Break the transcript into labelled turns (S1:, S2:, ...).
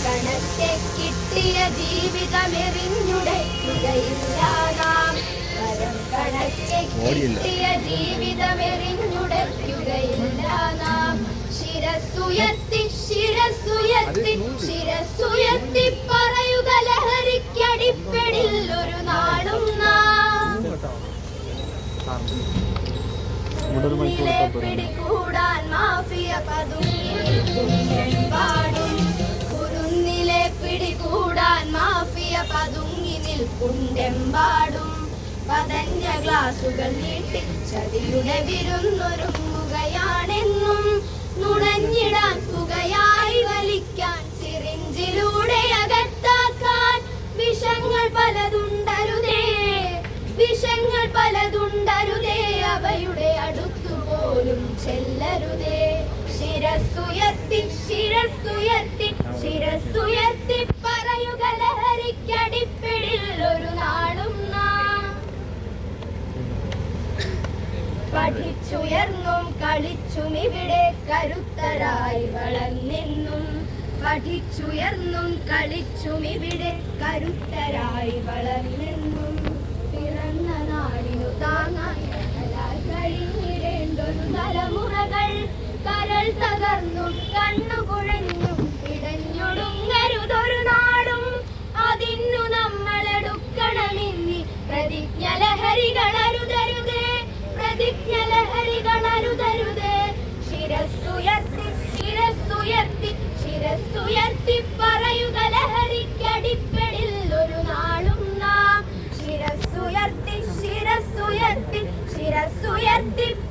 S1: കണക്കെ കിട്ടിയ ജീവിതമെറിഞ്ഞുടയ്ക്കുകയില്ല നാം വരം കണക്കെ കിട്ടിയ ജീവിതമെറിഞ്ഞുടയ്ക്കുകയില്ല നാം ശിരസ്സുയർത്തി കുറുന്നിലെ പിടികൂടാൻ മാഫിയ പതുങ്ങി നിൽക്കുണ്ടെമ്പാടും പതഞ്ഞ ഗ്ലാസുകൾ നീട്ടി ചതിയുടെ വിരുന്നൊരുങ്ങുകയാണെന്നും ശിരസ്സുയർത്തി ശിരസ്സുയർത്തി പറയുക ലഹരിക്കടിപ്പിടിൽ ഒരു നാം. പഠിച്ചുയർന്നും കളിച്ചും ഇവിടെ കരുത്തരായി വളർന്നിന്നും. പഠിച്ചുയർന്നും കളിച്ചും ഇവിടെ കരുത്തരായി വളർന്നെന്നും. പിറന്ന നാടിനു താങ്ങായി കഴിഞ്ഞിടേണ്ടൊരു തലമുറകൾ കരൾ തകർന്നും കണ്ണുകുഴഞ്ഞും টিপ